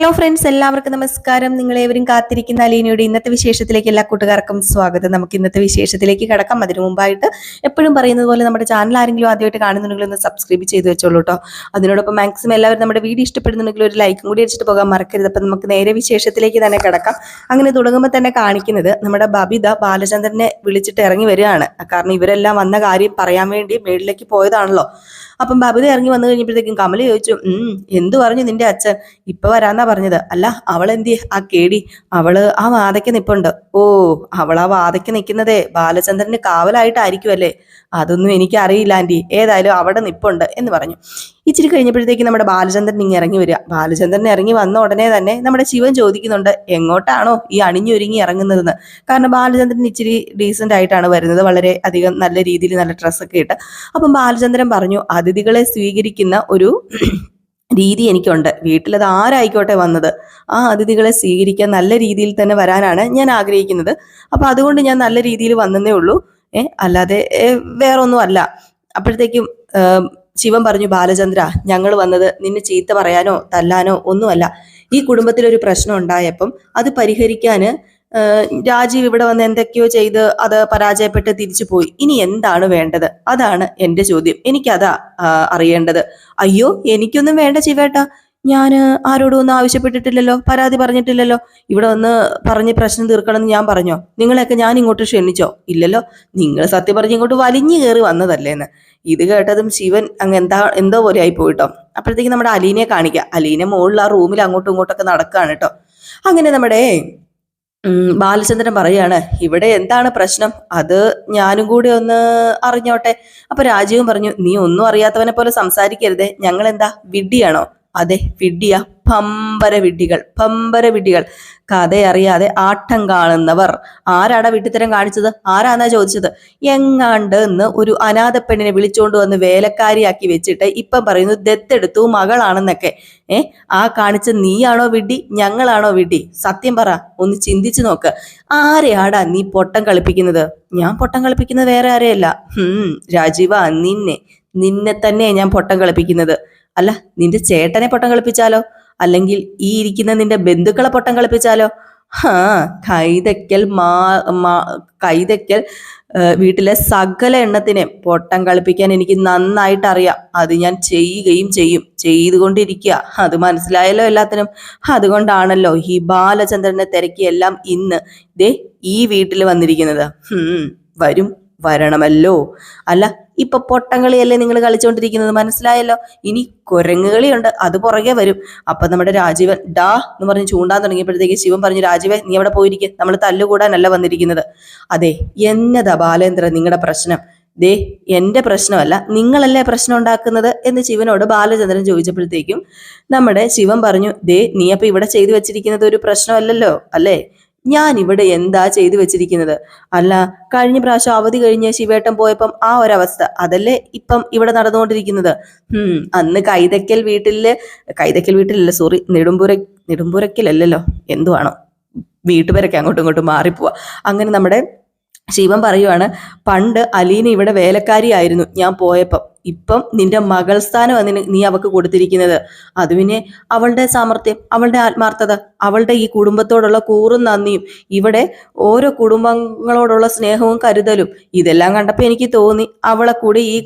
Hello friends എല്ലാവർക്കും നമസ്കാരം. നിങ്ങളേവരും കാത്തിരിക്കുന്ന അലീനയുടെ ഇന്നത്തെ വിശേഷത്തിലേക്ക് എല്ലാ കൂട്ടുകാർക്കും സ്വാഗതം. നമുക്ക് ഇന്നത്തെ വിശേഷത്തിലേക്ക് കിടക്കാം. അതിനു മുമ്പായിട്ട് എപ്പോഴും പറയുന്നത് പോലെ നമ്മുടെ ചാനൽ ആരെങ്കിലും ആദ്യമായിട്ട് കാണുന്നുണ്ടെങ്കിൽ ഒന്ന് സബ്സ്ക്രൈബ് ചെയ്ത് വെച്ചോളൂ കേട്ടോ അതിനോടൊപ്പം മാക്സിമം എല്ലാവരും നമ്മുടെ വീഡിയോ ഇഷ്ടപ്പെടുന്നുണ്ടെങ്കിൽ ഒരു ലൈക്കും കൂടി അടിച്ചിട്ട് പോകാൻ മറക്കരുത്. അപ്പം നമുക്ക് നേരെ വിശേഷത്തിലേക്ക് തന്നെ കിടക്കാം. അങ്ങനെ തുടങ്ങുമ്പോൾ തന്നെ കാണിക്കുന്നത് നമ്മുടെ ബബിത ബാലചന്ദ്രനെ വിളിച്ചിട്ട് ഇറങ്ങി വരികയാണ്. കാരണം ഇവരെല്ലാം വന്ന കാര്യം പറയാൻ വേണ്ടി മേളിലേക്ക് പോയതാണല്ലോ. അപ്പം ബബിത ഇറങ്ങി വന്നു കഴിഞ്ഞപ്പോഴത്തേക്കും കമൽ ചോദിച്ചു എന്തു പറഞ്ഞു നിന്റെ അച്ഛൻ? ഇപ്പൊ വരാന്നാ പറഞ്ഞത്. അല്ല അവൾ എന്തി ആ കേടി. അവൾ ആ വാതയ്ക്ക് നിപ്പുണ്ട്. ഓ അവൾ ആ വാതയ്ക്ക് നിൽക്കുന്നതേ ബാലചന്ദ്രന് കാവലായിട്ടായിരിക്കും അല്ലേ അതൊന്നും എനിക്ക് അറിയില്ല ആന്റി. ഏതായാലും അവിടെ നിപ്പുണ്ട് എന്ന് പറഞ്ഞു. ഇച്ചിരി കഴിഞ്ഞപ്പോഴത്തേക്ക് നമ്മുടെ ബാലചന്ദ്രൻ ഇങ്ങനെ ഇറങ്ങി വരിക. ബാലചന്ദ്രൻ ഇറങ്ങി വന്ന ഉടനെ തന്നെ നമ്മുടെ ശിവൻ ചോദിക്കുന്നുണ്ട് എങ്ങോട്ടാണോ ഈ അണിഞ്ഞൊരുങ്ങി ഇറങ്ങുന്നതെന്ന്? കാരണം ബാലചന്ദ്രൻ ഇച്ചിരി ഡീസന്റ് ആയിട്ടാണ് വരുന്നത്. വളരെ അധികം നല്ല രീതിയിൽ നല്ല ഡ്രസ്സൊക്കെ ഇട്ട്. അപ്പം ബാലചന്ദ്രൻ പറഞ്ഞു അതിഥികളെ സ്വീകരിക്കുന്ന ഒരു രീതി എനിക്കുണ്ട്. വീട്ടിലത് ആരായിക്കോട്ടെ വന്നത്? ആ അതിഥികളെ സ്വീകരിക്കാൻ നല്ല രീതിയിൽ തന്നെ വരാനാണ് ഞാൻ ആഗ്രഹിക്കുന്നത്. അപ്പൊ അതുകൊണ്ട് ഞാൻ നല്ല രീതിയിൽ വന്നതേ ഉള്ളൂ. ഏഹ് അല്ലാതെ വേറൊന്നും അല്ല. അപ്പോഴത്തേക്കും ശിവൻ പറഞ്ഞു ബാലചന്ദ്ര ഞങ്ങൾ വന്നത് നിന്നെ ചീത്ത പറയാനോ തല്ലാനോ ഒന്നുമല്ല. ഈ കുടുംബത്തിൽ ഒരു പ്രശ്നം ഉണ്ടായപ്പം അത് പരിഹരിക്കാന് രാജീവ് ഇവിടെ വന്ന് എന്തൊക്കെയോ ചെയ്ത് അത് പരാജയപ്പെട്ട് തിരിച്ചു പോയി. ഇനി എന്താണ് വേണ്ടത്? അതാണ് എന്റെ ചോദ്യം. എനിക്കതാ അറിയേണ്ടത്. അയ്യോ എനിക്കൊന്നും വേണ്ട ശിവേട്ട. ഞാൻ ആരോടും ഒന്നും ആവശ്യപ്പെട്ടിട്ടില്ലല്ലോ പരാതി പറഞ്ഞിട്ടില്ലല്ലോ. ഇവിടെ വന്ന് പറഞ്ഞ് പ്രശ്നം തീർക്കണമെന്ന് ഞാൻ പറഞ്ഞോ? നിങ്ങളെയൊക്കെ ഞാൻ ഇങ്ങോട്ട് ക്ഷണിച്ചോ? ഇല്ലല്ലോ നിങ്ങൾ സത്യം പറഞ്ഞ് ഇങ്ങോട്ട് വലിഞ്ഞു കയറി വന്നതല്ലേന്ന്. ഇത് കേട്ടതും ശിവൻ അങ്ങ് എന്താ എന്തോ പോലെ ആയി പോയിട്ടോ. അപ്പോഴത്തേക്ക് നമ്മുടെ അലീനെ കാണിക്കുക അലീനെ മുകളിൽ ആ റൂമിൽ അങ്ങോട്ടും ഇങ്ങോട്ടൊക്കെ നടക്കുകയാണ് കേട്ടോ. അങ്ങനെ നമ്മുടെ ബാലചന്ദ്രൻ പറയാണ് ഇവിടെ എന്താണ് പ്രശ്നം? അത് ഞാനും കൂടി ഒന്ന് അറിഞ്ഞോട്ടെ. അപ്പൊ രാജീവും പറഞ്ഞു നീ ഒന്നും അറിയാത്തവനെ പോലെ സംസാരിക്കരുതേ. ഞങ്ങൾ എന്താ വിഡ്ഢിയാണോ? അതെ വിഡ്ഢിയ. പമ്പര വിഡ്ഢികൾ പമ്പര വിഡ്ഢികൾ. കഥയറിയാതെ ആട്ടം കാണുന്നവർ. ആരാടാ വിട്ടിത്തരം കാണിച്ചത്? ആരാന്നാ ചോദിച്ചത്? എങ്ങാണ്ട് എന്ന് ഒരു അനാഥ പെണ്ണിനെ വിളിച്ചുകൊണ്ട് വന്ന് വേലക്കാരിയാക്കി വെച്ചിട്ട് ഇപ്പം പറയുന്നു ദത്തെടുത്തു മകളാണെന്നൊക്കെ. ഏ ആ കാണിച്ച നീയാണോ വിഡ്ഢി? ഞങ്ങളാണോ വിഡ്ഢി? സത്യം പറ ഒന്ന് ചിന്തിച്ചു നോക്ക്. ആരെയാടാ നീ പൊട്ടം കളിപ്പിക്കുന്നത്? ഞാൻ പൊട്ടം കളിപ്പിക്കുന്നത് വേറെ ആരെയല്ല. ഹും രാജീവ നിന്നെ. നിന്നെ തന്നെ ഞാൻ പൊട്ടം കളിപ്പിക്കുന്നത്. അല്ല നിന്റെ ചേട്ടനെ പൊട്ടം കളിപ്പിച്ചാലോ? അല്ലെങ്കിൽ ഈ ഇരിക്കുന്ന നിന്റെ ബന്ധുക്കളെ പൊട്ടം കളിപ്പിച്ചാലോ? ഹാ കൈതയ്ക്കൽ മാ മാ- കൈതയ്ക്കൽ വീട്ടിലെ സകല എണ്ണത്തിനെ പൊട്ടം കളിപ്പിക്കാൻ എനിക്ക് നന്നായിട്ട് അറിയാം അത് ഞാൻ ചെയ്യുകയും ചെയ്യും. ചെയ്തുകൊണ്ടിരിക്കുക. അത് മനസ്സിലായല്ലോ എല്ലാത്തിനും. അതുകൊണ്ടാണല്ലോ ഈ ബാലചന്ദ്രനെ തിരക്കിയെല്ലാം ഇന്ന് ദേ ഈ വീട്ടിൽ വന്നിരിക്കുന്നത്. വരും. വരണമല്ലോ. അല്ല ഇപ്പൊ പൊട്ടങ്കളിയല്ലേ നിങ്ങൾ കളിച്ചുകൊണ്ടിരിക്കുന്നത് മനസ്സിലായല്ലോ? ഇനി കുരങ്ങുകളിയുണ്ട്. അത് പുറകെ വരും. അപ്പൊ നമ്മുടെ രാജീവൻ ഡാ എന്ന് പറഞ്ഞ് ചൂണ്ടാൻ തുടങ്ങിയപ്പോഴത്തേക്ക് ശിവൻ പറഞ്ഞു രാജീവൻ നീ അവിടെ പോയിരിക്കും? നമ്മൾ തല്ലുകൂടാനല്ല വന്നിരിക്കുന്നത്. അതെ എന്നതാ ബാലേന്ദ്ര നിങ്ങളുടെ പ്രശ്നം? ദേ എന്റെ പ്രശ്നമല്ല നിങ്ങളല്ലേ പ്രശ്നം ഉണ്ടാക്കുന്നത്? എന്ന് ശിവനോട് ബാലചന്ദ്രൻ ചോദിച്ചപ്പോഴത്തേക്കും നമ്മുടെ ശിവൻ പറഞ്ഞു ദേ നീ അപ്പൊ ഇവിടെ ചെയ്തു വെച്ചിരിക്കുന്നത് ഒരു പ്രശ്നമല്ലല്ലോ അല്ലേ? ഞാൻ ഇവിടെ എന്താ ചെയ്തു വെച്ചിരിക്കുന്നത്? അല്ല കഴിഞ്ഞ പ്രാവശ്യം അവധി കഴിഞ്ഞ് ശിവേട്ടൻ പോയപ്പം ആ ഒരവസ്ഥ അതല്ലേ ഇപ്പം ഇവിടെ നടന്നുകൊണ്ടിരിക്കുന്നത്? ഹും അന്ന് കൈതക്കൽ വീട്ടിൽ കൈതക്കൽ വീട്ടിലല്ല സോറി നെടുമ്പുര നെടുമ്പുരക്കിലല്ലല്ലോ. എന്തുവാണോ? വീട്ടുപേരൊക്കെ അങ്ങോട്ടും ഇങ്ങോട്ടും മാറിപ്പോവാ. അങ്ങനെ നമ്മുടെ ശിവൻ പറയുവാണ് പണ്ട് അലീന ഇവിടെ വേലക്കാരിയായിരുന്നു ഞാൻ പോയപ്പം. ഇപ്പം നിന്റെ മകൾ സ്ഥാനം അതിന് നീ അവക്ക് കൊടുത്തിരിക്കുന്നത്? അത് പിന്നെ അവളുടെ സാമർത്ഥ്യം അവളുടെ ആത്മാർത്ഥത അവളുടെ ഈ കുടുംബത്തോടുള്ള കൂറും നന്ദിയും ഇവിടെ ഓരോ കുടുംബങ്ങളോടുള്ള സ്നേഹവും കരുതലും ഇതെല്ലാം കണ്ടപ്പോൾ എനിക്ക് തോന്നി അവളെ കൂടി ഈ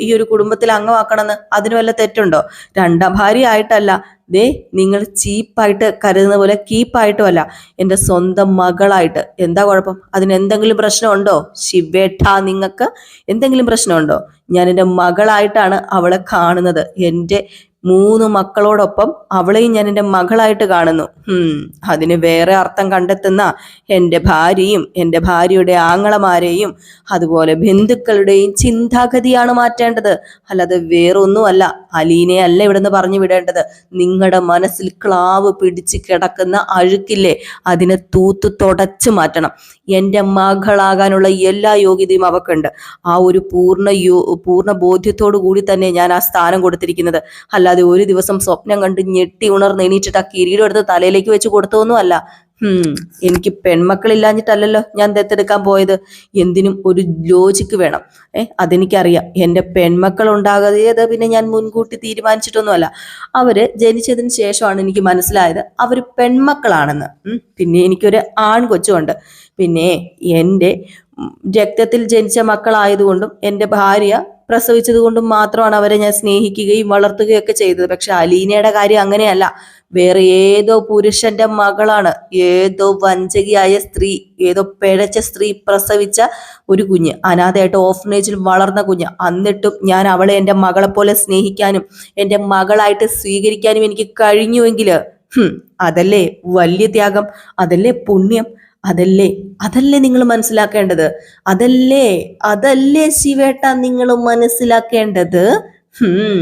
ഈ ഒരു കുടുംബത്തിൽ അംഗമാക്കണമെന്ന് അതിന് വല്ല തെറ്റുണ്ടോ? രണ്ടാം ഭാര്യ ആയിട്ടല്ല ദേ നിങ്ങൾ ചീപ്പായിട്ട് കരുതുന്ന പോലെ കീപ്പായിട്ടും അല്ല എന്റെ സ്വന്തം മകളായിട്ട്. എന്താ കുഴപ്പം? അതിന് എന്തെങ്കിലും പ്രശ്നമുണ്ടോ? ശിവേട്ട നിങ്ങൾക്ക് എന്തെങ്കിലും പ്രശ്നമുണ്ടോ? ഞാൻ എന്റെ മകളായിട്ടാണ് അവളെ കാണുന്നത്. എന്റെ മൂന്ന് മക്കളോടൊപ്പം അവളെയും ഞാൻ എന്റെ മകളായിട്ട് കാണുന്നു. അതിന് വേറെ അർത്ഥം കണ്ടെത്തുന്ന എന്റെ ഭാര്യയും എന്റെ ഭാര്യയുടെ ആങ്ങളമാരെയും അതുപോലെ ബന്ധുക്കളുടെയും ചിന്താഗതിയാണ് മാറ്റേണ്ടത്. അല്ലാതെ വേറൊന്നുമല്ല അലീനെ അല്ല ഇവിടുന്ന് പറഞ്ഞു വിടേണ്ടത്. നിങ്ങളുടെ മനസ്സിൽ ക്ലാവ് പിടിച്ച് കിടക്കുന്ന അഴുക്കില്ലേ അതിനെ തൂത്ത് തുടച്ചു മാറ്റണം. എന്റെ മകളാകാനുള്ള എല്ലാ യോഗ്യതയും അവക്കുണ്ട്. ആ ഒരു പൂർണ യോ പൂർണ ബോധ്യത്തോടു കൂടി തന്നെ ഞാൻ ആ സ്ഥാനം കൊടുത്തിരിക്കുന്നത്. അല്ലാതെ ഒരു ദിവസം സ്വപ്നം കണ്ട് ഞെട്ടി ഉണർന്ന് എണീറ്റിട്ട് ആ കിരീടം എടുത്ത് തലയിലേക്ക് വെച്ച് കൊടുത്തൊന്നും അല്ല ഹും എനിക്ക് പെൺമക്കളില്ലാഞ്ഞിട്ടല്ലല്ലോ ഞാൻ ദത്തെടുക്കാൻ പോയത്. എന്തിനും ഒരു ലോജിക്ക് വേണം. ഏ അതെനിക്കറിയാം. എന്റെ പെൺമക്കൾ ഉണ്ടാകാതെ പിന്നെ ഞാൻ മുൻകൂട്ടി തീരുമാനിച്ചിട്ടൊന്നുമല്ല. അവർ ജനിച്ചതിന് ശേഷമാണ് എനിക്ക് മനസ്സിലായത് അവർ പെൺമക്കളാണെന്ന്. പിന്നെ എനിക്കൊരു ആൺ കൊച്ചുണ്ട് പിന്നെ എന്റെ രക്തത്തിൽ ജനിച്ച മക്കളായതുകൊണ്ടും എന്റെ ഭാര്യ പ്രസവിച്ചത് കൊണ്ടും മാത്രമാണ് അവരെ ഞാൻ സ്നേഹിക്കുകയും വളർത്തുകയും ഒക്കെ ചെയ്തത്. പക്ഷെ അലീനയുടെ കാര്യം അങ്ങനെയല്ല. വേറെ ഏതോ പുരുഷന്റെ മകളാണ്. ഏതോ വഞ്ചകിയായ സ്ത്രീ ഏതോ പിഴച്ച സ്ത്രീ പ്രസവിച്ച ഒരു കുഞ്ഞ് അനാഥയായിട്ട് ഓഫനേജിൽ വളർന്ന കുഞ്ഞ്. എന്നിട്ടും ഞാൻ അവളെ എന്റെ മകളെ പോലെ സ്നേഹിക്കാനും എന്റെ മകളായിട്ട് സ്വീകരിക്കാനും എനിക്ക് കഴിഞ്ഞുവെങ്കിൽ അതല്ലേ വലിയ ത്യാഗം? അതല്ലേ പുണ്യം? അതല്ലേ അതല്ലേ നിങ്ങൾ മനസ്സിലാക്കേണ്ടത്? അതല്ലേ അതല്ലേ ശിവേട്ട നിങ്ങൾ മനസ്സിലാക്കേണ്ടത്? ഹും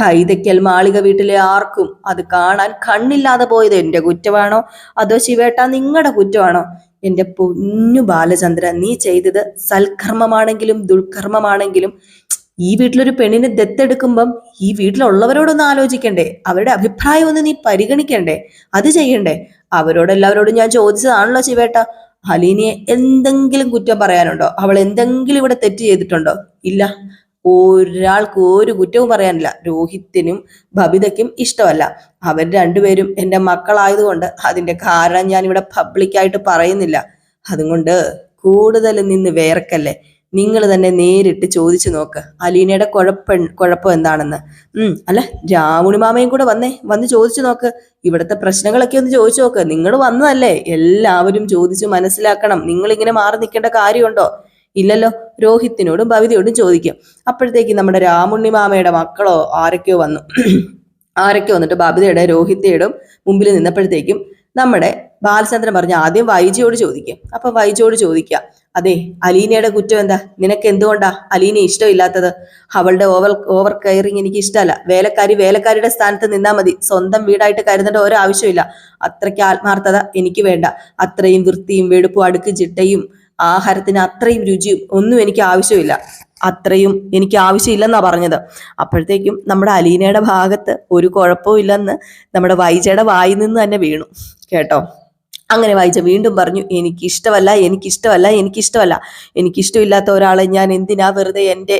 കൈതയ്ക്കൽ മാളിക വീട്ടിലെ ആർക്കും അത് കാണാൻ കണ്ണില്ലാതെ പോയത് എന്റെ കുറ്റമാണോ? അതോ ശിവേട്ട നിങ്ങളുടെ കുറ്റമാണോ? എന്റെ പൊന്നു ബാലചന്ദ്ര നീ ചെയ്തത് സൽക്കർമ്മമാണെങ്കിലും ദുഷ്കർമ്മമാണെങ്കിലും ഈ വീട്ടിലൊരു പെണ്ണിനെ ദത്തെടുക്കുമ്പം ഈ വീട്ടിലുള്ളവരോടൊന്ന് ആലോചിക്കണ്ടേ? അവരുടെ അഭിപ്രായം ഒന്ന് നീ പരിഗണിക്കണ്ടേ? അത് ചെയ്യണ്ടേ? അവരോടെല്ലാവരോടും ഞാൻ ചോദിച്ചതാണല്ലോ ശിവേട്ട. ഹലീനിയെ എന്തെങ്കിലും കുറ്റം പറയാനുണ്ടോ? അവൾ എന്തെങ്കിലും ഇവിടെ തെറ്റ് ചെയ്തിട്ടുണ്ടോ? ഇല്ല. ഒരാൾക്ക് ഒരു കുറ്റവും പറയാനില്ല. രോഹിത്തിനും ബബിതയ്ക്കും ഇഷ്ടമല്ല. അവർ രണ്ടുപേരും എന്റെ മക്കളായതുകൊണ്ട് അതിന്റെ കാരണം ഞാൻ ഇവിടെ പബ്ലിക്കായിട്ട് പറയുന്നില്ല. അതുകൊണ്ട് കൂടുതൽ നിന്ന് വേർക്കല്ലേ നിങ്ങൾ തന്നെ നേരിട്ട് ചോദിച്ചു നോക്ക്. അലീനയുടെ കുഴപ്പ കുഴപ്പം എന്താണെന്ന്. ഉം അല്ല രാമുണി മാമയും കൂടെ വന്നേ. വന്ന് ചോദിച്ചു നോക്ക്. ഇവിടുത്തെ പ്രശ്നങ്ങളൊക്കെ ഒന്ന് ചോദിച്ചു നോക്ക്. നിങ്ങൾ വന്നതല്ലേ? എല്ലാവരും ചോദിച്ചു മനസ്സിലാക്കണം. നിങ്ങൾ ഇങ്ങനെ മാറി നിൽക്കേണ്ട കാര്യമുണ്ടോ? ഇല്ലല്ലോ. രോഹിത്തിനോടും ഭവിതയോടും ചോദിക്കും. അപ്പോഴത്തേക്ക് നമ്മുടെ രാമുണ്ണി മാമയുടെ മക്കളോ ആരൊക്കെയോ വന്നു. ആരൊക്കെ വന്നിട്ട് ബബിതയുടെ രോഹിത്തയുടെ മുമ്പിൽ നിന്നപ്പോഴത്തേക്കും നമ്മുടെ ബാലചന്ദ്രൻ പറഞ്ഞ ആദ്യം വൈജിയോട് ചോദിക്കും. അപ്പൊ വൈജിയോട് ചോദിക്കുക. അതെ അലീനയുടെ കുറ്റം എന്താ? നിനക്ക് എന്തുകൊണ്ടാ അലീന ഇഷ്ടമില്ലാത്തത്? അവളുടെ ഓവർ ഓവർ കെയറിങ് എനിക്ക് ഇഷ്ടമല്ല. വേലക്കാരി വേലക്കാരിയുടെ സ്ഥാനത്ത് നിന്നാ മതി. സ്വന്തം വീടായിട്ട് കരുതേണ്ട ഒരു ആവശ്യമില്ല. അത്രയ്ക്ക് ആത്മാർത്ഥത എനിക്ക് വേണ്ട. അത്രയും വൃത്തിയും വെടുപ്പും അടുക്ക് ചിട്ടയും ആഹാരത്തിന് അത്രയും രുചിയും ഒന്നും എനിക്ക് ആവശ്യമില്ല. അത്രയും എനിക്ക് ആവശ്യമില്ലെന്നാ പറഞ്ഞത്. അപ്പോഴത്തേക്കും നമ്മുടെ അലീനയുടെ ഭാഗത്ത് ഒരു കുഴപ്പവും ഇല്ലെന്ന് നമ്മുടെ വൈജയുടെ വായിൽ നിന്ന് തന്നെ വീണു. കേട്ടോ? അങ്ങനെ വായിച്ച വീണ്ടും പറഞ്ഞു എനിക്കിഷ്ടമല്ല എനിക്കിഷ്ടമല്ല എനിക്കിഷ്ടമല്ല. എനിക്കിഷ്ടമില്ലാത്ത ഒരാളെ ഞാൻ എന്തിനാ വെറുതെ എന്റെ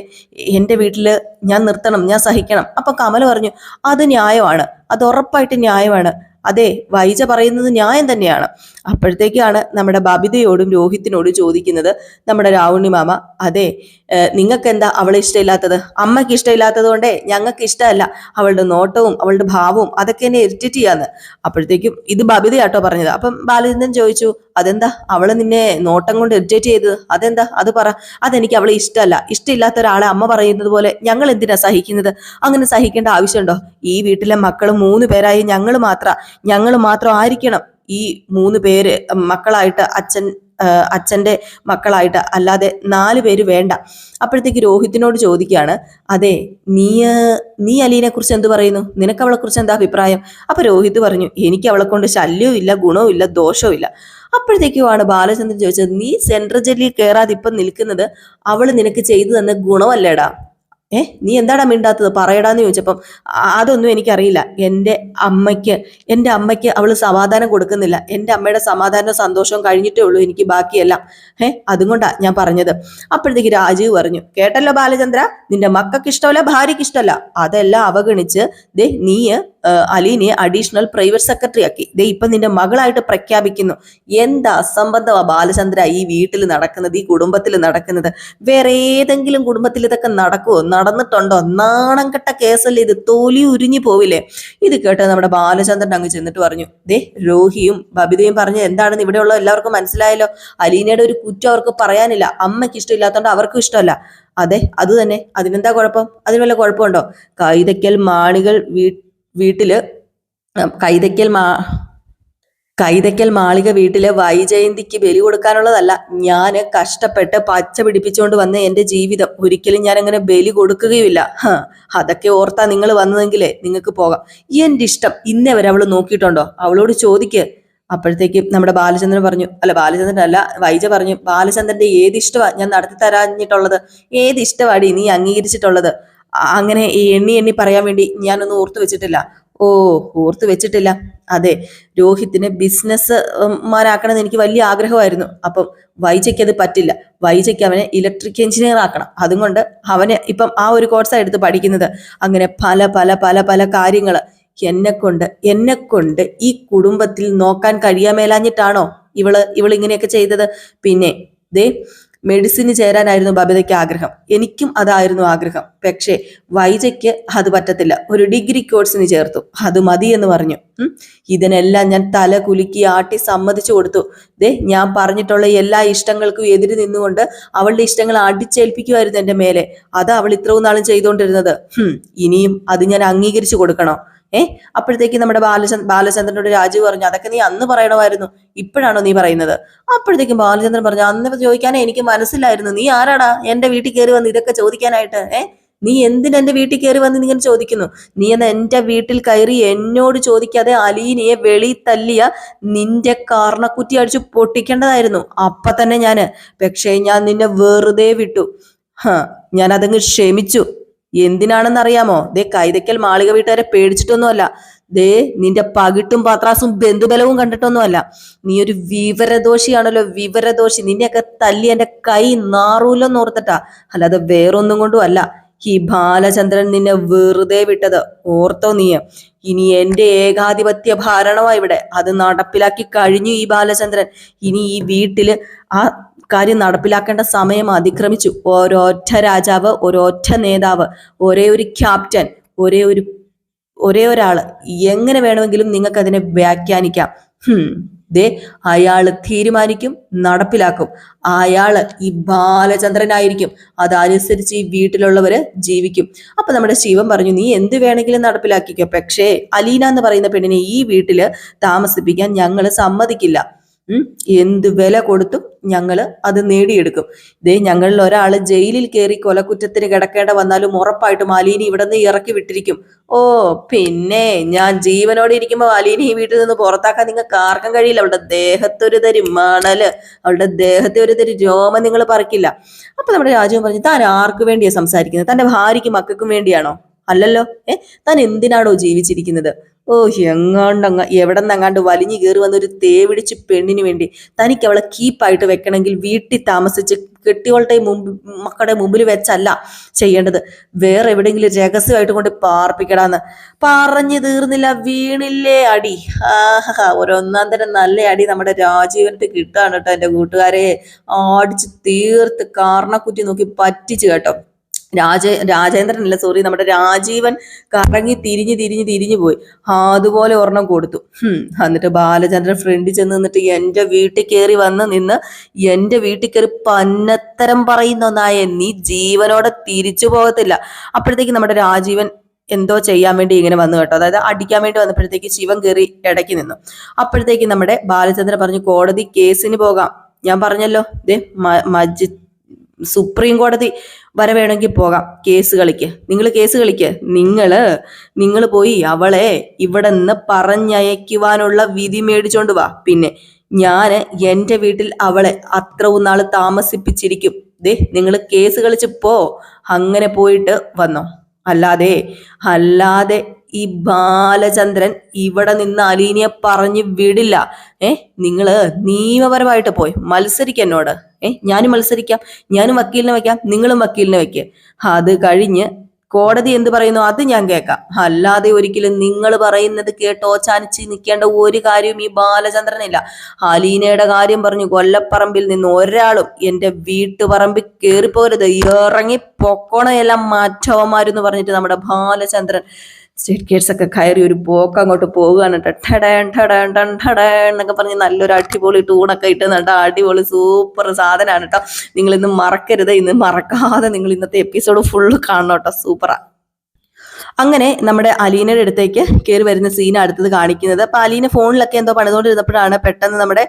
എന്റെ വീട്ടിൽ ഞാൻ നിർത്തണം ഞാൻ സഹിക്കണം? അപ്പൊ കമൽ പറഞ്ഞു അത് ന്യായമാണ് അത് ഉറപ്പായിട്ട് ന്യായമാണ്. അതെ വൈജ പറയുന്നത് ന്യായം തന്നെയാണ്. അപ്പോഴത്തേക്കാണ് നമ്മുടെ ബബിതയോടും രോഹിത്തിനോടും ചോദിക്കുന്നത് നമ്മുടെ രാവുണ്ണി മാമ അതെ നിങ്ങൾക്ക് എന്താ അവളെ ഇഷ്ടമില്ലാത്തത്? അമ്മയ്ക്ക് ഇഷ്ടമില്ലാത്തത് കൊണ്ടേ ഞങ്ങൾക്ക് ഇഷ്ടമല്ല. അവളുടെ നോട്ടവും അവളുടെ ഭാവവും അതൊക്കെ എന്നെ ഇറിറ്റേറ്റ് ചെയ്യാന്ന്. അപ്പോഴത്തേക്കും ഇത് ബബിതയാട്ടോ പറഞ്ഞത്. അപ്പം ബാലചന്ദ്രൻ ചോദിച്ചു അതെന്താ അവൾ നിന്നെ നോട്ടം കൊണ്ട് ഇറിറ്റേറ്റ് ചെയ്തത്? അതെന്താ? അത് പറ. അതെനിക്ക് അവളെ ഇഷ്ടമല്ല. ഇഷ്ടമില്ലാത്ത ഒരാളെ അമ്മ പറയുന്നത് പോലെ ഞങ്ങൾ എന്തിനാ സഹിക്കുന്നത്? അങ്ങനെ സഹിക്കേണ്ട ആവശ്യമുണ്ടോ? ഈ വീട്ടിലെ മക്കൾ മൂന്ന് പേരായി ഞങ്ങൾ മാത്ര ഞങ്ങൾ മാത്രം ആയിരിക്കണം ഈ മൂന്ന് പേര് മക്കളായിട്ട് അച്ഛൻ ആ, അച്ഛന്റെ മക്കളായിട്ട് അല്ലാതെ നാല് പേര് വേണ്ട. അപ്പോഴത്തേക്ക് രോഹിത്തിനോട് ചോദിക്കുകയാണ് അതെ നീ നീ അലീനെ കുറിച്ച് എന്ത് പറയുന്നു? നിനക്ക് അവളെ കുറിച്ച് എന്താ അഭിപ്രായം? അപ്പൊ രോഹിത് പറഞ്ഞു എനിക്ക് അവളെ കൊണ്ട് ശല്യവും ഇല്ല ഗുണവും ഇല്ല ദോഷവും ഇല്ല അപ്പോഴത്തേക്കുമാണ് ബാലചന്ദ്രൻ ചോദിച്ചത് നീ സെൻട്രൽ ജയിലിൽ കയറാതെ ഇപ്പം നിൽക്കുന്നത് അവൾ നിനക്ക് ചെയ്തു തന്ന ഗുണമല്ലേടാ? ഏ നീ എന്താടാ മിണ്ടാത്തത്? പറയടാന്ന് ചോദിച്ചപ്പം "ആ, അതൊന്നും എനിക്കറിയില്ല. എന്റെ അമ്മയ്ക്ക് എന്റെ അമ്മയ്ക്ക് അവൾ സമാധാനം കൊടുക്കുന്നില്ല. എന്റെ അമ്മയുടെ സമാധാനവും സന്തോഷവും കഴിഞ്ഞിട്ടേ ഉള്ളൂ എനിക്ക് ബാക്കിയെല്ലാം. ഏ അതുകൊണ്ടാണ് ഞാൻ പറഞ്ഞത്. അപ്പോഴത്തേക്ക് രാജീവ് പറഞ്ഞു കേട്ടല്ലോ ബാലചന്ദ്ര നിന്റെ മക്കൾക്ക് ഇഷ്ടമല്ല ഭാര്യയ്ക്ക് ഇഷ്ടമല്ല അതെല്ലാം അവഗണിച്ച് ദേ നീ അലീനെ അഡീഷണൽ പ്രൈവറ്റ് സെക്രട്ടറി ആക്കി. ദേ ഇപ്പൊ നിന്റെ മകളായിട്ട് പ്രഖ്യാപിക്കുന്നു. എന്താ അസംബന്ധമാ ബാലചന്ദ്ര ഈ വീട്ടിൽ നടക്കുന്നത് ഈ കുടുംബത്തിൽ നടക്കുന്നത്? വേറെ ഏതെങ്കിലും കുടുംബത്തിൽ ഇതൊക്കെ നടക്കുമോ നടന്നിട്ടുണ്ടോ? നാണം കെട്ട കേസല്ലേ ഇത്? തോലി ഉരിഞ്ഞു പോവില്ലേ? ഇത് കേട്ട് നമ്മുടെ ബാലചന്ദ്രൻ അങ്ങ് ചെന്നിട്ട് പറഞ്ഞു ദേ രോഹിയും ബബിതയും പറഞ്ഞു എന്താണെന്ന് ഇവിടെയുള്ള എല്ലാവർക്കും മനസ്സിലായല്ലോ. അലീനയുടെ ഒരു കുറ്റം അവർക്ക് പറയാനില്ല. അമ്മയ്ക്ക് ഇഷ്ടമില്ലാത്തതുകൊണ്ട് അവർക്കും ഇഷ്ടമല്ല. അതെ അത് തന്നെ അതിനെന്താ കുഴപ്പം? അതിന് വല്ല കുഴപ്പമുണ്ടോ? കൈതയ്ക്കൽ മാണികൾ വീ വീട്ടിൽ ഉം, കൈതയ്ക്കൽ മാ കൈതയ്ക്കൽ മാളിക വീട്ടിലെ വൈജയന്തിക്ക് ബലി കൊടുക്കാനുള്ളതല്ല. ഞാൻ കഷ്ടപ്പെട്ട് പച്ച പിടിപ്പിച്ചുകൊണ്ട് വന്ന എന്റെ ജീവിതം. ഒരിക്കലും ഞാൻ അങ്ങനെ ബലി കൊടുക്കുകയുമില്ല. അതൊക്കെ ഓർത്താ നിങ്ങൾ വന്നതെങ്കിലേ നിങ്ങൾക്ക് പോകാം. എന്റെ ഇഷ്ടം ഇന്നേ വരെ അവൾ നോക്കിയിട്ടുണ്ടോ? അവളോട് ചോദിക്ക്. അപ്പോഴത്തേക്കും നമ്മുടെ ബാലചന്ദ്രൻ പറഞ്ഞു അല്ല ബാലചന്ദ്രൻ അല്ല വൈജ പറഞ്ഞു ബാലചന്ദ്രന്റെ ഏത് ഇഷ്ടമാണ് ഞാൻ നടത്തി തരാഞ്ഞിട്ടുള്ളത്? ഏത് ഇഷ്ടമാണ് നീ അംഗീകരിച്ചിട്ടുള്ളത്? അങ്ങനെ എണ്ണി എണ്ണി പറയാൻ വേണ്ടി ഞാനൊന്നും ഓർത്തു വെച്ചിട്ടില്ല. ഓ ഓർത്തു വെച്ചിട്ടില്ല. അതെ രോഹിത്തിനെ ബിസിനസ് മാരാക്കണമെന്ന് എനിക്ക് വലിയ ആഗ്രഹമായിരുന്നു. അപ്പം വൈജയ്ക്ക് അത് പറ്റില്ല. വൈജയ്ക്ക് അവനെ ഇലക്ട്രിക് എഞ്ചിനീയർ ആക്കണം. അതുകൊണ്ട് അവന് ഇപ്പം ആ ഒരു കോഴ്സാണ് എടുത്ത് പഠിക്കുന്നത്. അങ്ങനെ പല പല പല പല കാര്യങ്ങൾ എന്നെ കൊണ്ട് എന്നെ കൊണ്ട് ഈ കുടുംബത്തിൽ നോക്കാൻ കഴിയാമേലാഞ്ഞിട്ടാണോ ഇവൾ ഇവൾ ഇങ്ങനെയൊക്കെ ചെയ്തത്? പിന്നെ ദേ മെഡിസിന് ചേരാനായിരുന്നു ബബിതയ്ക്ക് ആഗ്രഹം. എനിക്കും അതായിരുന്നു ആഗ്രഹം. പക്ഷേ വൈജയ്ക്ക് അത് പറ്റത്തില്ല. ഒരു ഡിഗ്രി കോഴ്സിന് ചേർത്തു. അത് മതി എന്ന് പറഞ്ഞു. ഇതിനെല്ലാം ഞാൻ തല കുലുക്കി ആട്ടി സമ്മതിച്ചു കൊടുത്തു. ദേ ഞാൻ പറഞ്ഞിട്ടുള്ള എല്ലാ ഇഷ്ടങ്ങൾക്കും എതിര് നിന്നുകൊണ്ട് അവളുടെ ഇഷ്ടങ്ങൾ അടിച്ചേൽപ്പിക്കുമായിരുന്നു എന്റെ മേലെ. അത് അവൾ ഇത്രയും നാളും ചെയ്തുകൊണ്ടിരുന്നത്. ഇനിയും അത് ഞാൻ അംഗീകരിച്ചു കൊടുക്കണോ? ഏ? അപ്പോഴത്തേക്ക് നമ്മുടെ ബാലചന്ദ്ര ബാലചന്ദ്രനോട് രാജു പറഞ്ഞു അതൊക്കെ നീ അന്ന് പറയണമായിരുന്നു. ഇപ്പോഴാണോ നീ പറയുന്നത്? അപ്പോഴത്തേക്കും ബാലചന്ദ്രൻ പറഞ്ഞു അന്ന് ചോദിക്കാനേ എനിക്ക് മനസ്സിലായിരുന്നു നീ ആരാടാ? എന്റെ വീട്ടിൽ കയറി വന്ന് ഇതൊക്കെ ചോദിക്കാനായിട്ട് ഏ? നീ എന്തിന് എന്റെ വീട്ടിൽ കയറി വന്ന് ഇങ്ങനെ ചോദിക്കുന്നു? നീ എന്ന് എന്റെ വീട്ടിൽ കയറി എന്നോട് ചോദിക്കാതെ അലീനയെ വെളി തല്ലിയ നിന്റെ കാർണക്കുറ്റി അടിച്ചു പൊട്ടിക്കേണ്ടതായിരുന്നു. അപ്പൊ തന്നെ ഞാൻ. പക്ഷേ ഞാൻ നിന്നെ വെറുതെ വിട്ടു. ഹ ഞാൻ അതങ്ങ് ക്ഷമിച്ചു. എന്തിനാണെന്ന് അറിയാമോ ദേ കൈതയ്ക്കൽ മാളിക വീട്ടുകാരെ പേടിച്ചിട്ടൊന്നുമല്ല. ദേ നിന്റെ പകിട്ടും പാത്രാസും ബന്ധുബലവും കണ്ടിട്ടൊന്നുമല്ല. നീ ഒരു വിവരദോഷിയാണല്ലോ വിവരദോഷി. നിന്നെയൊക്കെ തല്ലി എന്റെ കൈ നാറൂലെന്ന് ഓർത്തിട്ടാ. അല്ലാതെ വേറൊന്നും കൊണ്ടും അല്ല ഈ ബാലചന്ദ്രൻ നിന്നെ വെറുതെ വിട്ടത്. ഓർത്തോ നീ. ഇനി എന്റെ ഏകാധിപത്യ ഭരണമാ ഇവിടെ. അത് നടപ്പിലാക്കി കഴിഞ്ഞു ഈ ബാലചന്ദ്രൻ. ഇനി ഈ വീട്ടിൽ ആ കാര്യം നടപ്പിലാക്കേണ്ട സമയം അതിക്രമിച്ചു. ഓരോറ്റ രാജാവ് ഒരൊറ്റ നേതാവ് ഒരേ ഒരു ക്യാപ്റ്റൻ ഒരേ ഒരു ഒരേ ഒരാൾ. എങ്ങനെ വേണമെങ്കിലും നിങ്ങൾക്ക് അതിനെ വ്യാഖ്യാനിക്കാം ദേ അയാൾ തീരുമാനിക്കും നടപ്പിലാക്കും. അയാൾ ഈ ബാലചന്ദ്രനായിരിക്കും. അതനുസരിച്ച് ഈ വീട്ടിലുള്ളവര് ജീവിക്കും. അപ്പൊ നമ്മുടെ ശിവൻ പറഞ്ഞു നീ എന്ത് വേണമെങ്കിലും നടപ്പിലാക്കിക്കോ. പക്ഷേ അലീന എന്ന് പറയുന്ന പെണ്ണിനെ ഈ വീട്ടിൽ താമസിപ്പിക്കാൻ ഞങ്ങൾ സമ്മതിക്കില്ല. എന്ത് വില കൊടുത്തും ഞങ്ങൾ അത് നേടിയെടുക്കും. ഇതേ ഞങ്ങളിൽ ഒരാൾ ജയിലിൽ കയറി കൊലക്കുറ്റത്തിന് കിടക്കേണ്ട വന്നാലും ഉറപ്പായിട്ടും അലീനി ഇവിടെ നിന്ന് ഇറക്കി വിട്ടിരിക്കും. ഓ പിന്നെ ഞാൻ ജീവനോടെ ഇരിക്കുമ്പോൾ അലീനി ഈ വീട്ടിൽ നിന്ന് പുറത്താക്കാൻ നിങ്ങൾക്ക് ആർക്കും കഴിയില്ല. അവളുടെ ദേഹത്തൊരു തരി മണൽ അവളുടെ ദേഹത്തെ ഒരു തരി രോമം നിങ്ങൾ പറിക്കില്ല. അപ്പൊ നമ്മുടെ രാജുവും പറഞ്ഞു താൻ ആർക്ക് വേണ്ടിയാ സംസാരിക്കുന്നത്? തന്റെ ഭാര്യയ്ക്കും മക്കൾക്കും വേണ്ടിയാണോ? അല്ലല്ലോ. ഏഹ് താൻ എന്തിനാണോ ജീവിച്ചിരിക്കുന്നത്? ഓ എങ്ങാണ്ടങ്ങ എവിടെ നിന്നങ്ങാണ്ട് വലിഞ്ഞു കയറി വന്ന ഒരു തേവിടിച്ച് പെണ്ണിന് വേണ്ടി തനിക്ക് അവളെ കീപ്പായിട്ട് വെക്കണമെങ്കിൽ വീട്ടിൽ താമസിച്ച് കെട്ടികളുടെ മുമ്പ് മക്കളുടെ മുമ്പിൽ വെച്ചല്ല ചെയ്യേണ്ടത്. വേറെ എവിടെയെങ്കിലും രഹസ്യമായിട്ട് കൊണ്ട് പാർപ്പിക്കടാന്ന്. പറഞ്ഞു തീർന്നില്ല വീണില്ലേ അടി. ആഹാ ഒരൊന്നാം തരം നല്ല അടി നമ്മുടെ രാജീവനത്തിൽ കിട്ടാണ് കേട്ടോ എന്റെ കൂട്ടുകാരെ. ആടിച്ച് തീർത്ത് കാർണക്കുറ്റി നോക്കി പറ്റിച്ചു കേട്ടോ. രാജ രാജേന്ദ്രനല്ല സോറി നമ്മുടെ രാജീവൻ കറങ്ങി തിരിഞ്ഞ് തിരിഞ്ഞ് തിരിഞ്ഞു പോയി. അതുപോലെ ഒരെണ്ണം കൊടുത്തു. എന്നിട്ട് ബാലചന്ദ്രൻ ഫ്രണ്ട് ചെന്ന് നിന്നിട്ട് എന്റെ വീട്ടിൽ കയറി വന്ന് നിന്ന് എന്റെ വീട്ടിൽ കയറി പന്നത്തരം പറയുന്ന ഒന്നായ നീ ജീവനോടെ തിരിച്ചു പോകത്തില്ല. അപ്പോഴത്തേക്ക് നമ്മുടെ രാജീവൻ എന്തോ ചെയ്യാൻ വേണ്ടി ഇങ്ങനെ വന്നു കേട്ടോ. അതായത് അടിക്കാൻ വേണ്ടി വന്നപ്പോഴത്തേക്ക് ശിവൻ കയറി ഇടയ്ക്ക് നിന്നു. അപ്പോഴത്തേക്ക് നമ്മുടെ ബാലചന്ദ്രൻ പറഞ്ഞു കോടതി കേസിന് പോകാം. ഞാൻ പറഞ്ഞല്ലോ ദേ മജി സുപ്രീം കോടതി വരെ വേണമെങ്കിൽ പോകാം. കേസ് കളിക്ക്. നിങ്ങൾ കേസ് കളിക്ക്. നിങ്ങൾ നിങ്ങൾ പോയി അവളെ ഇവിടെ നിന്ന് പറഞ്ഞയക്കുവാനുള്ള വിധി മേടിച്ചോണ്ട് വാ. പിന്നെ ഞാൻ എന്റെ വീട്ടിൽ അവളെ അത്രവും നാൾ താമസിപ്പിച്ചിരിക്കും. ദേ നിങ്ങൾ കേസ് കളിച്ച് പോ. അങ്ങനെ പോയിട്ട് വന്നോ. അല്ലാതെ അല്ലാതെ ഈ ബാലചന്ദ്രൻ ഇവിടെ നിന്ന് അലീനിയെ പറഞ്ഞു വിടില്ല. ഏ നിങ്ങൾ നിയമപരമായിട്ട് പോയി. മത്സരിക്ക എന്നോട്. ഏ ഞാനും മത്സരിക്കാം ഞാനും വക്കീലിനെ വെക്കാം നിങ്ങളും വക്കീലിനെ വെക്കുക അത് കഴിഞ്ഞ് കോടതി എന്ത് പറയുന്നു? അത് ഞാൻ കേൾക്കാം. അല്ലാതെ ഒരിക്കലും നിങ്ങൾ പറയുന്നത് കേട്ടോ ഓച്ചാനിച്ച് നിൽക്കേണ്ട ഒരു കാര്യവും ഈ ബാലചന്ദ്രനില്ല അലീനയുടെ കാര്യം പറഞ്ഞു കൊല്ലപ്പറമ്പിൽ നിന്ന് ഒരാളും എന്റെ വീട്ടുപറമ്പിൽ കയറിപ്പോരുത് ഇറങ്ങി പൊക്കോണയെല്ലാം മാറ്റവന്മാരെന്ന് പറഞ്ഞിട്ട് നമ്മുടെ ബാലചന്ദ്രൻ സ്റ്റേറ്റ് ഗേറ്റ്സ് ഒക്കെ കയറി ഒരു പോക്ക് അങ്ങോട്ട് ടടേൺ ടടേൺ എന്നൊക്കെ പറഞ്ഞ് നല്ലൊരു അടിപൊളി ടൂണൊക്കെ ഇട്ട് അടിപൊളി സൂപ്പർ സാധനമാണ് കേട്ടോ നിങ്ങൾ ഇന്ന് മറക്കരുത് ഇന്ന് മറക്കാതെ നിങ്ങൾ ഇന്നത്തെ എപ്പിസോഡ് ഫുള്ള് കാണണം കേട്ടോ സൂപ്പറാ അങ്ങനെ നമ്മുടെ അലീനയുടെ അടുത്തേക്ക് കയറി വരുന്ന സീൻ അടുത്തത് കാണിക്കുന്നത്. അപ്പൊ അലീന ഫോണിലൊക്കെ എന്തോ പണിതുകൊണ്ടിരുന്നപ്പോഴാണ് പെട്ടെന്ന് നമ്മുടെ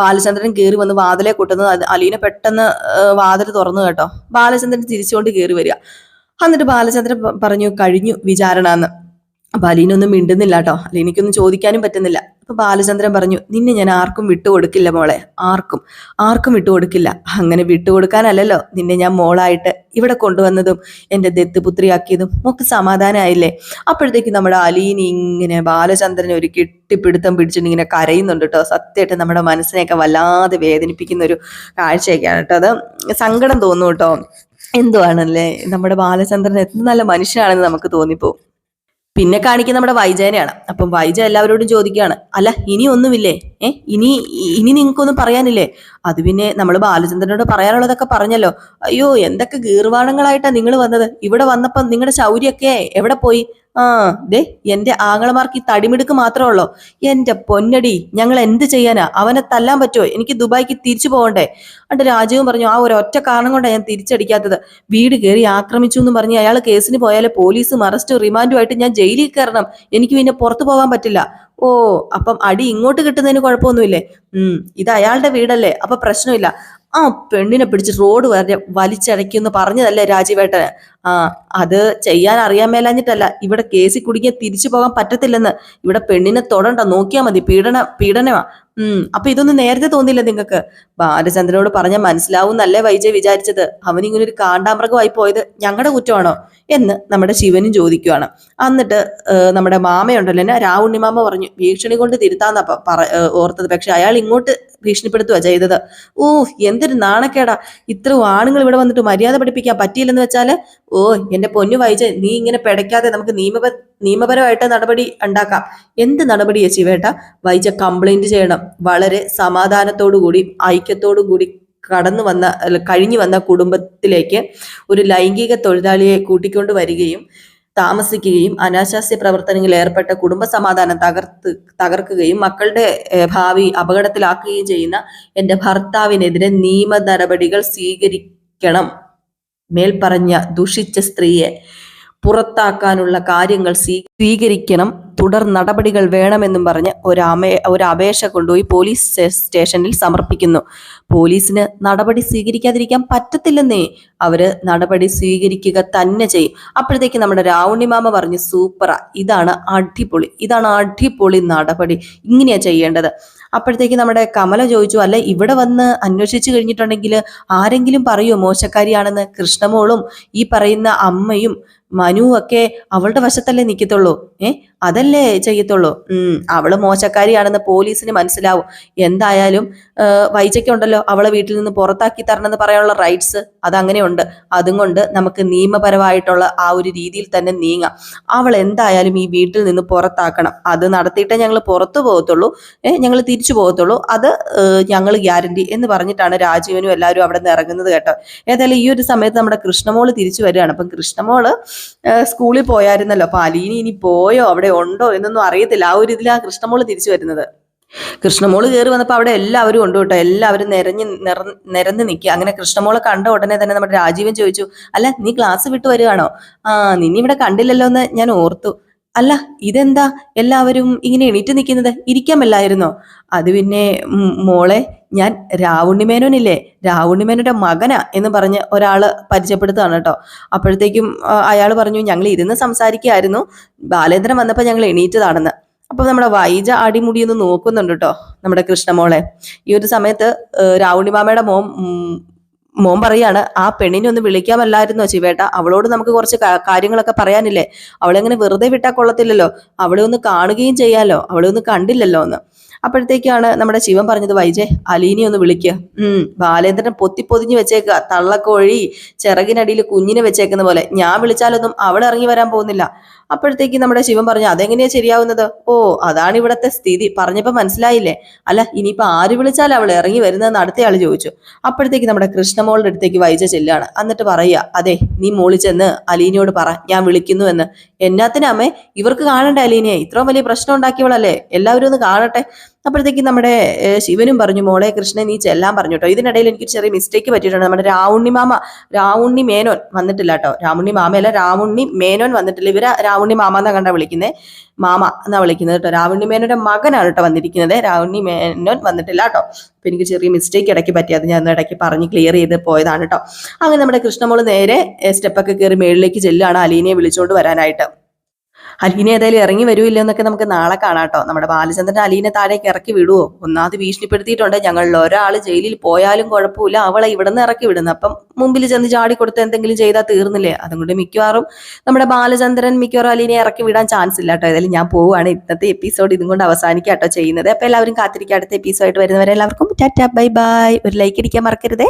ബാലചന്ദ്രൻ കയറി വന്ന് വാതിലെ കൂട്ടുന്നത്. അലീന പെട്ടെന്ന് വാതിൽ തുറന്നു കേട്ടോ. ബാലചന്ദ്രൻ തിരിച്ചുകൊണ്ട് കയറി വരിക. എന്നിട്ട് ബാലചന്ദ്രൻ പറഞ്ഞു കഴിഞ്ഞു വിചാരണ എന്ന്. അപ്പൊ അലീനൊന്നും മിണ്ടുന്നില്ല കേട്ടോ അലീനയ്ക്കൊന്നും ചോദിക്കാനും പറ്റുന്നില്ല. അപ്പൊ ബാലചന്ദ്രൻ പറഞ്ഞു നിന്നെ ഞാൻ ആർക്കും വിട്ടു കൊടുക്കില്ല മോളെ. ആർക്കും. ആർക്കും വിട്ടു കൊടുക്കില്ല അങ്ങനെ വിട്ടു വിട്ടുകൊടുക്കാനല്ലല്ലോ. നിന്നെ ഞാൻ മോളായിട്ട് ഇവിടെ കൊണ്ടുവന്നതും എന്റെ ദത്തുപുത്രിയാക്കിയതും ഒക്കെ സമാധാനമായില്ലേ അപ്പോഴത്തേക്ക് നമ്മുടെ അലീനി ഇങ്ങനെ ബാലചന്ദ്രനെ ഒരു കെട്ടിപ്പിടുത്തം പിടിച്ചിട്ട് ഇങ്ങനെ കരയുന്നുണ്ട് കേട്ടോ. സത്യമായിട്ട് നമ്മുടെ മനസ്സിനെയൊക്കെ വല്ലാതെ വേദനിപ്പിക്കുന്ന ഒരു കാഴ്ചയൊക്കെയാണ് കേട്ടോ അത്. സങ്കടം തോന്നും കേട്ടോ. എന്തുവാണല്ലേ? നമ്മുടെ ബാലചന്ദ്രൻ എത്ര നല്ല മനുഷ്യനാണെന്ന് നമുക്ക് തോന്നിപ്പോവും. പിന്നെ കാണിക്കുന്ന നമ്മുടെ വൈജയനെയാണ്. അപ്പം വൈജ എല്ലാവരോടും ചോദിക്കുകയാണ് അല്ല ഇനി ഒന്നുമില്ലേ? ഏ ഇനി ഇനി നിങ്ങൾക്കൊന്നും പറയാനില്ലേ? അത് പിന്നെ നമ്മൾ ബാലചന്ദ്രനോട് പറയാനുള്ളതൊക്കെ പറഞ്ഞല്ലോ. അയ്യോ എന്തൊക്കെ ഗീർവാണങ്ങളായിട്ടാ നിങ്ങൾ വന്നത്? ഇവിടെ വന്നപ്പം നിങ്ങളുടെ ശൗര്യൊക്കെ എവിടെ പോയി? ആ ദേ എന്റെ ആങ്ങളമാർക്ക് ഈ തടിമിടുക്ക് മാത്രമേ ഉള്ളോ. എന്റെ പൊന്നടി ഞങ്ങൾ എന്ത് ചെയ്യാനാ? അവനെ തല്ലാൻ പറ്റുമോ എനിക്ക് ദുബായിക്ക് തിരിച്ചു പോകണ്ടേ? എന്നിട്ട് രാജീവും പറഞ്ഞു ആ ഒരു ഒറ്റ കാരണം കൊണ്ടാണ് ഞാൻ തിരിച്ചടിക്കാത്തത്. വീട് കയറി ആക്രമിച്ചു എന്ന് പറഞ്ഞ് അയാൾ കേസിന് പോയാൽ പോലീസും അറസ്റ്റും റിമാൻഡുമായിട്ട് ഞാൻ ജയിലിൽ കയറണം. എനിക്ക് പിന്നെ പുറത്തു പോകാൻ പറ്റില്ല. ഓ അപ്പം അടി ഇങ്ങോട്ട് കിട്ടുന്നതിന് കുഴപ്പമൊന്നുമില്ലേ? ഉം ഇത് അയാളുടെ വീടല്ലേ? അപ്പൊ പ്രശ്നമില്ല. ആ പെണ്ണിനെ പിടിച്ച് റോഡ് വരെ വലിച്ചടയ്ക്കുമെന്ന് പറഞ്ഞതല്ലേ രാജീവേട്ടന്? ആ അത് ചെയ്യാൻ അറിയാൻ മേലാഞ്ഞിട്ടല്ല. ഇവിടെ കേസിൽ കുടുങ്ങിയ തിരിച്ചു പോകാൻ പറ്റത്തില്ലെന്ന്. ഇവിടെ പെണ്ണിനെ തൊടണ്ട. നോക്കിയാ മതി. പീഡന പീഡനമാ. ഉം അപ്പൊ ഇതൊന്നും നേരത്തെ തോന്നില്ല നിങ്ങൾക്ക്? ബാലചന്ദ്രനോട് പറഞ്ഞാൽ മനസ്സിലാവുന്നല്ലേ വൈജയ് വിചാരിച്ചത്? അവനിങ്ങനെ ഒരു കാണ്ടാമൃഗമായി പോയത് ഞങ്ങളുടെ കുറ്റമാണോ? എന്ന് നമ്മുടെ ശിവനും ചോദിക്കുവാണ്. എന്നിട്ട് നമ്മുടെ മാമയുണ്ടല്ലോ എന്നെ രാവുണ്ണി മാമ പറഞ്ഞു ഭീഷണി കൊണ്ട് തിരുത്താന്ന പറ- ഓർത്തത്. പക്ഷെ അയാൾ ഇങ്ങോട്ട് ഭീഷണിപ്പെടുത്തുക ചെയ്തത്. ഓ എന്തൊരു നാണക്കേടാ. ഇത്രയും ആണുങ്ങൾ ഇവിടെ വന്നിട്ട് മര്യാദ പഠിപ്പിക്കാൻ പറ്റിയില്ലെന്ന് വെച്ചാൽ ഓ എന്റെ പൊന്നു വായിച്ച് നീ ഇങ്ങനെ പിടയ്ക്കാതെ നമുക്ക് നിയമപ നിയമപരമായിട്ട് നടപടി ഉണ്ടാക്കാം. എന്ത് നടപടിയാ ശിവേട്ട വൈജ കംപ്ലൈന്റ് ചെയ്യണം. വളരെ സമാധാനത്തോടു കൂടി ഐക്യത്തോടു കൂടി കടന്നു വന്ന കഴിഞ്ഞു വന്ന കുടുംബത്തിലേക്ക് ഒരു ലൈംഗിക തൊഴിലാളിയെ കൂട്ടിക്കൊണ്ട് വരികയും താമസിക്കുകയും അനാശാസ്യ പ്രവർത്തനങ്ങളിൽ ഏർപ്പെട്ട കുടുംബ സമാധാനം തകർത്ത് തകർക്കുകയും മക്കളുടെ ഭാവി അപകടത്തിലാക്കുകയും ചെയ്യുന്ന എന്റെ ഭർത്താവിനെതിരെ നിയമ നടപടികൾ സ്വീകരിക്കണം. മേൽപ്പറഞ്ഞ ദുഷിച്ച സ്ത്രീയെ പുറത്താക്കാനുള്ള കാര്യങ്ങൾ സ്വീ- സ്വീകരിക്കണം. തുടർ നടപടികൾ വേണമെന്നും പറഞ്ഞ് ഒരു അമേ ഒരു അപേക്ഷ കൊണ്ടുപോയി പോലീസ് സ്റ്റേഷനിൽ സമർപ്പിക്കുന്നു. പോലീസിന് നടപടി സ്വീകരിക്കാതിരിക്കാൻ പറ്റത്തില്ലെന്നേ. അവർ നടപടി സ്വീകരിക്കുക തന്നെ ചെയ്യും. അപ്പോഴത്തേക്ക് നമ്മുടെ രാവുണ്ണിമാമ പറഞ്ഞു സൂപ്പറാ ഇതാണ് അടിപൊളി ഇതാണ് അടിപൊളി നടപടി. ഇങ്ങനെയാ ചെയ്യേണ്ടത്. അപ്പോഴത്തേക്ക് നമ്മുടെ കമല ചോദിച്ചു അല്ല ഇവിടെ വന്ന് അന്വേഷിച്ചു കഴിഞ്ഞിട്ടുണ്ടെങ്കിൽ ആരെങ്കിലും പറയുമോ മോശക്കാരിയാണെന്ന്? കൃഷ്ണമോളും ഈ പറയുന്ന അമ്മയും മനുവൊക്കെ അവളുടെ വശത്തല്ലേ നിൽക്കത്തുള്ളൂ. ഏ? അതല്ലേ ചെയ്യത്തുള്ളൂ. അവൾ മോശക്കാരിയാണെന്ന് പോലീസിന് മനസ്സിലാവും. എന്തായാലും വൈജയ്ക്കുണ്ടല്ലോ അവളെ വീട്ടിൽ നിന്ന് പുറത്താക്കി തരണമെന്ന് പറയാനുള്ള റൈറ്റ്സ്. അതങ്ങനെയുണ്ട്. അതും കൊണ്ട് നമുക്ക് നിയമപരമായിട്ടുള്ള ആ ഒരു രീതിയിൽ തന്നെ നീങ്ങാം. അവൾ എന്തായാലും ഈ വീട്ടിൽ നിന്ന് പുറത്താക്കണം. അത് നടത്തിയിട്ടേ ഞങ്ങൾ പുറത്തു പോകത്തുള്ളൂ. ഞങ്ങൾ തിരിച്ചു പോകത്തുള്ളൂ. അത് ഞങ്ങൾ ഗ്യാരണ്ടി എന്ന് പറഞ്ഞിട്ടാണ് രാജീവനും എല്ലാവരും അവിടെ നിന്ന് ഇറങ്ങുന്നത് കേട്ടോ. ഏതായാലും ഈ ഒരു സമയത്ത് നമ്മുടെ കൃഷ്ണമോൾ തിരിച്ചു വരികയാണ്. അപ്പം കൃഷ്ണമോൾ സ്കൂളിൽ പോയായിരുന്നല്ലോ. അപ്പൊ അലീനി ഇനി പോയോ അവിടെ? ഉണ്ടോ എന്നൊന്നും അറിയത്തില്ല. ആ ഒരു ഇതിലാണ് കൃഷ്ണമോൾ തിരിച്ചു വരുന്നത്. കൃഷ്ണമോൾ കയറി വന്നപ്പോൾ അവിടെ എല്ലാവരും ഉണ്ട് കേട്ടോ. എല്ലാവരും നിരഞ്ഞ് നിറ നിരന്ന് നിൽക്കുക അങ്ങനെ കൃഷ്ണമോളെ കണ്ട ഉടനെ തന്നെ നമ്മുടെ രാജീവൻ ചോദിച്ചു അല്ല നീ ക്ലാസ് വിട്ടു വരികയാണോ ആ നിന്നെ ഇവിടെ കണ്ടില്ലല്ലോ എന്ന് ഞാൻ ഓർത്തു. അല്ല ഇതെന്താ? എല്ലാവരും ഇങ്ങനെ എണീറ്റ് നിൽക്കുന്നത് ഇരിക്കാമല്ലായിരുന്നോ? അത് പിന്നെ മോളെ ഞാൻ രാവുണ്ണിമേനോനില്ലേ? രാവുണ്ണിമേനോന്റെ മകനാ എന്ന് പറഞ്ഞ് ഒരാൾ പരിചയപ്പെടുത്തുകയാണ് കേട്ടോ. അപ്പോഴത്തേക്കും അയാൾ പറഞ്ഞു ഞങ്ങൾ ഇരുന്ന് സംസാരിക്കുകയായിരുന്നു. ബാലേന്ദ്രൻ വന്നപ്പോൾ ഞങ്ങൾ എണീറ്റതാണെന്ന്. അപ്പോൾ നമ്മുടെ വൈജ അടിമുടി ഒന്ന് നോക്കുന്നുണ്ട് കേട്ടോ നമ്മുടെ കൃഷ്ണമോളെ. ഈ ഒരു സമയത്ത് രാവുണ്ണിമാമയുടെ മോൻ മോൻ പറയാണ് ആ പെണ്ണിനെ ഒന്ന് വിളിക്കാമല്ലായിരുന്നോ ചിവേട്ട അവളോട് നമുക്ക് കുറച്ച് കാര്യങ്ങളൊക്കെ പറയാനില്ലേ? അവളെ അങ്ങനെ വെറുതെ വിട്ടാൽ കൊള്ളത്തില്ലല്ലോ? അവളെ ഒന്ന് കാണുകയും ചെയ്യാലോ? അവളെ ഒന്ന് കണ്ടില്ലല്ലോ എന്ന്. അപ്പോഴത്തേക്കാണ് നമ്മുടെ ശിവൻ പറഞ്ഞത് വൈജെ അലീനി ഒന്ന് വിളിക്കുക ഉം ബാലേന്ദ്രൻ പൊത്തി പൊതിഞ്ഞ് വെച്ചേക്കുക തള്ളക്കോഴി ചിറകിനടിയിൽ കുഞ്ഞിനെ വെച്ചേക്കുന്ന പോലെ. ഞാൻ വിളിച്ചാലൊന്നും അവൾ ഇറങ്ങി വരാൻ പോകുന്നില്ല. അപ്പോഴത്തേക്ക് നമ്മുടെ ശിവൻ പറഞ്ഞു അതെങ്ങനെയാ ശരിയാവുന്നത്? ഓ അതാണ് ഇവിടത്തെ സ്ഥിതി. പറഞ്ഞപ്പോ മനസ്സിലായില്ലേ? അല്ല ഇനിയിപ്പോ ആര് വിളിച്ചാൽ അവൾ ഇറങ്ങി വരുന്നതെന്ന് അടുത്തയാൾ ചോദിച്ചു. അപ്പോഴത്തേക്ക് നമ്മുടെ കൃഷ്ണമോളുടെ അടുത്തേക്ക് വൈജ ചെല്ലാണ്. എന്നിട്ട് പറയുക അതെ നീ മോളിൽ ചെന്ന് അലീനയോട് പറ ഞാൻ വിളിക്കുന്നു എന്ന്. എന്നാത്തിനമ്മേ ഇവർക്ക് കാണണ്ടേ അലീനയെ? ഇത്രയും വലിയ പ്രശ്നം ഉണ്ടാക്കിയവളല്ലേ? എല്ലാവരും ഒന്ന് കാണട്ടെ. അപ്പോഴത്തേക്ക് നമ്മുടെ ശിവനും പറഞ്ഞു മോളെ കൃഷ്ണൻ നീ ചെല്ലാൻ പറഞ്ഞു കേട്ടോ ഇതിനിടയിൽ എനിക്ക് ചെറിയ മിസ്റ്റേക്ക് പറ്റിയിട്ടുണ്ട്. നമ്മുടെ രാവുണ്ണി മാമ രാവുണ്ണി മേനോൻ വന്നിട്ടില്ല കേട്ടോ രാമുണ്ണി മാമയല്ല രാവുണ്ണി മേനോൻ വന്നിട്ടില്ല. ഇവരെ രാവുണ്ണി മാമ എന്നാ കണ്ടാ വിളിക്കുന്നത് മാമ എന്നാ വിളിക്കുന്നത് കേട്ടോ രാവുണ്ണി മേനോന്റെ മകനാണ് കേട്ടോ വന്നിരിക്കുന്നത്. രാവുണ്ണി മേനോൻ വന്നിട്ടില്ല കേട്ടോ അപ്പൊ എനിക്ക് ചെറിയ മിസ്റ്റേക്ക് ഇടയ്ക്ക് പറ്റി. അത് ഞാൻ ഇടയ്ക്ക് പറഞ്ഞ് ക്ലിയർ ചെയ്ത് പോയതാണ് കേട്ടോ അങ്ങനെ നമ്മുടെ കൃഷ്ണമോൾ നേരെ സ്റ്റെപ്പൊക്കെ കയറി മേളിലേക്ക് ചെല്ലുകയാണ് അലീനയെ വിളിച്ചുകൊണ്ട് വരാനായിട്ട്. അലീന ഏതായാലും ഇറങ്ങി വരുമില്ല എന്നൊക്കെ നമുക്ക് നാളെ കാണാട്ടോ. നമ്മുടെ ബാലചന്ദ്രൻ അലീനെ താഴേക്ക് ഇറക്കി വിടുവോ? ഒന്നാമത് ഭീഷണിപ്പെടുത്തിയിട്ടുണ്ട്. ഞങ്ങളിൽ ഒരാൾ ജയിലിൽ പോയാലും കുഴപ്പമില്ല. അവളെ ഇവിടെ നിന്ന് ഇറക്കി വിടുന്നു. അപ്പം മുമ്പിൽ ചെന്ന് ചാടി കൊടുത്ത് എന്തെങ്കിലും ചെയ്താൽ തീർന്നില്ലേ? അതുകൊണ്ട് മിക്കവാറും നമ്മുടെ ബാലചന്ദ്രൻ മിക്കവാറും അലീനെ ഇറക്കി വിടാൻ ചാൻസ് ഇല്ല കേട്ടോ. ഏതായാലും ഞാൻ പോവുകയാണ്. ഇന്നത്തെ എപ്പിസോഡ് ഇതും കൊണ്ട് അവസാനിക്കാം കേട്ടോ ചെയ്യുന്നത്. അപ്പൊ എല്ലാവരും കാത്തിരിക്കുക അടുത്ത എപ്പിസോഡായിട്ട് വരുന്നവരെ എല്ലാവർക്കും ടാറ്റ. Bye bye. ഒരു ലൈക്ക് അടിക്കാൻ മറക്കരുതേ.